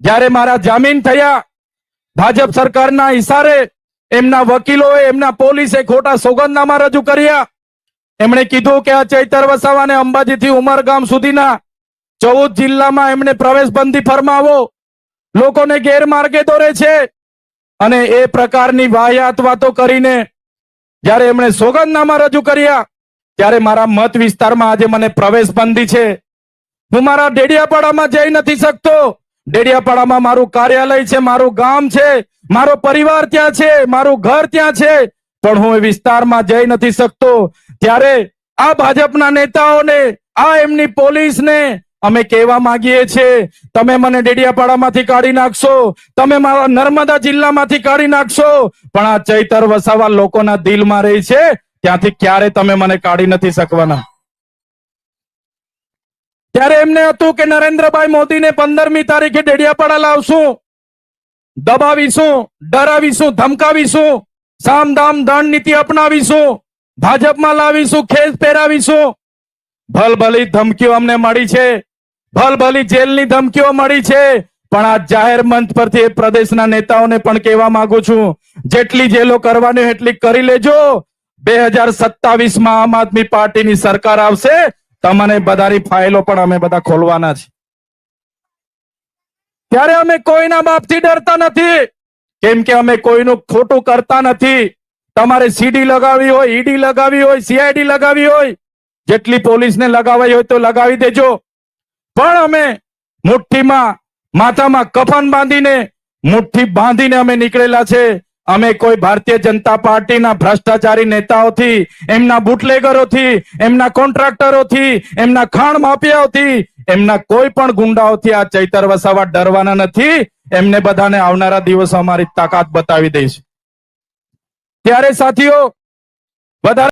જ્યારે મારા જામીન થયા, ભાજપ સરકારના ઇશારે એમના વકીલોએ, એમના પોલીસે ખોટા સોગંદનામા રજૂ કર્યા. એમણે કીધું કે આ ચૈતર વસાવાને અંબાજીથી ઉમરગામ સુધીના ચૌદ જિલ્લામાં એમણે પ્રવેશબંધી ફરમાવો. લોકોને ગેરમાર્ગે દોરે છે અને એ પ્રકારની વાહિયાત વાતો કરીને જ્યારે એમણે સોગંદનામા રજૂ કર્યા, ત્યારે મારા મત વિસ્તારમાં આજે મને પ્રવેશબંધી છે. હું મારા ડેડિયાપાડામાં જઈ નથી શકતો. ડેડિયાપાડામાં મારું કાર્યાલય છે, મારું ગામ છે, મારો પરિવાર ત્યાં છે, મારું ઘર ત્યાં છે. પણ હું એ વિસ્તારમાં જઈ નથી શકતો. ત્યારે આ ભાજપના નેતાઓને, આ એમની પોલીસને અમે કહેવા માંગીએ છીએ, તમે મને ડેડિયાપાડામાંથી કાઢી નાખશો, તમે મારા નર્મદા જિલ્લામાંથી કાઢી નાખશો. પણ આ ચૈતર વસાવા લોકોના દિલમાં રહી છે, ત્યાંથી ક્યારે તમે મને કાઢી નથી શકવાના? ત્યારે એમને હતું કે નરેન્દ્રભાઈ મોદીને પંદરમી તારીખે ડેડિયાપાડા લાવશું. દબાવીશું, ડરાવીશું, ધમકાવીશું સામ દામ દંડ નીતિ અપનાવીશું, ભાજપમાં લાવીશું, ખેસ પહેરાવીશું. ભલભલી ધમકીઓ અમને મળી છે. ભલભલી જેલની ધમકીઓ મળી છે. પણ આ જાહેર મંચ પરથી એ પ્રદેશના નેતાઓને પણ કહેવા માંગુ છું, જેટલી જેલો કરવાની એટલી કરી લેજો. બે હજાર સત્તાવીસમાં આમ આદમી પાર્ટીની સરકાર આવશે તમને બધાની ફાઇલો પણ અમે બધા ખોલવાના છે. ત્યારે અમે કોઈના બાપથી ડરતા નથી. કેમ કે અમે કોઈનું ખોટું કરતા નથી. તમારે સીડી લગાવી હોય ઈડી લગાવી હોય સીઆઈડી લગાવી હોય, જેટલી પોલીસને લગાવી હોય તો લગાવી દેજો. પણ અમે મુઠ્ઠીમાં, માથામાં કફન બાંધીને મુઠ્ઠી બાંધીને અમે નીકળેલા છે. અમે કોઈ ભારતીય જનતા પાર્ટીના ભ્રષ્ટાચારી નેતાઓથી, એમના બુટલેગરોથી, એમના કોન્ટ્રાક્ટરોથી, એમના ખાણ માફિયાઓથી, એમના કોઈ પણ ગુંડાઓથી આ ચૈતર વસાવા ડરવાના નથી. એમને બધાને આવનારા દિવસો અમારી તાકાત બતાવી દઈશ. ત્યારે સાથીઓ, વધારે